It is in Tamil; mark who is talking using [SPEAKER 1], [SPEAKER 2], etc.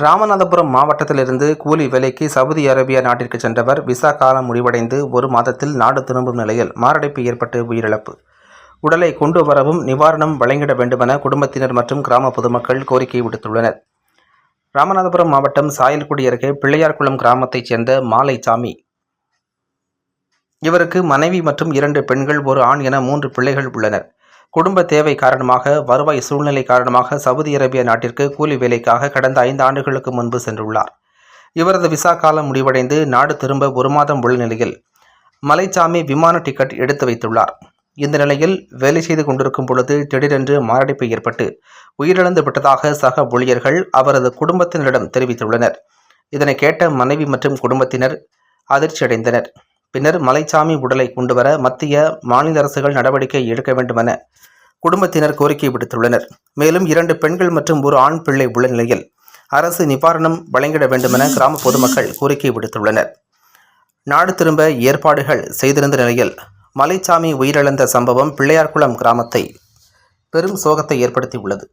[SPEAKER 1] ராமநாதபுரம் மாவட்டத்திலிருந்து கூலி வேலைக்கு சவுதி அரேபியா நாட்டிற்கு சென்றவர் விசா காலம் முடிவடைந்து ஒரு மாதத்தில் நாடு திரும்பும் நிலையில் மாரடைப்பு ஏற்பட்டு உயிரிழப்பு. உடலை கொண்டு வரவும் நிவாரணம் வழங்கிட வேண்டுமென குடும்பத்தினர் மற்றும் கிராம பொதுமக்கள் கோரிக்கை விடுத்துள்ளனர். ராமநாதபுரம் மாவட்டம் சாயல்குடி அருகே பிள்ளையார்குளம் கிராமத்தைச் சேர்ந்த மாலைசாமி. இவருக்கு மனைவி மற்றும் இரண்டு பெண்கள் ஒரு ஆண் என மூன்று பிள்ளைகள் உள்ளனர். குடும்ப தேவை காரணமாக வருவாய் சூழ்நிலை காரணமாக சவுதி அரேபிய நாட்டிற்கு கூலி வேலைக்காக கடந்த ஐந்து ஆண்டுகளுக்கு முன்பு சென்றுள்ளார். இவரது விசா காலம் முடிவடைந்து நாடு திரும்ப ஒரு மாதம் உள்ள நிலையில் மலைச்சாமி விமான டிக்கெட் எடுத்து வைத்துள்ளார். இந்த நிலையில் வேலை செய்து கொண்டிருக்கும் பொழுது திடீரென்று மாரடைப்பு ஏற்பட்டு உயிரிழந்து விட்டதாக சக ஊழியர்கள் அவரது குடும்பத்தினரிடம் தெரிவித்துள்ளனர். இதனை கேட்ட மனைவி மற்றும் குடும்பத்தினர் அதிர்ச்சியடைந்தனர். பின்னர் மலைச்சாமி உடலை கொண்டு வர மத்திய மாநில அரசுகள் நடவடிக்கை எடுக்க வேண்டுமென குடும்பத்தினர் கோரிக்கை விடுத்துள்ளனர். மேலும் இரண்டு பெண்கள் மற்றும் ஒரு ஆண் பிள்ளை உள்ள நிலையில் அரசு நிவாரணம் வழங்கிட வேண்டுமென கிராம பொதுமக்கள் கோரிக்கை விடுத்துள்ளனர். நாடு திரும்ப ஏற்பாடுகள் செய்திருந்த நிலையில் மலைச்சாமி உயிரிழந்த சம்பவம் பிள்ளையார்குளம் கிராமத்தை பெரும் சோகத்தை ஏற்படுத்தியுள்ளது.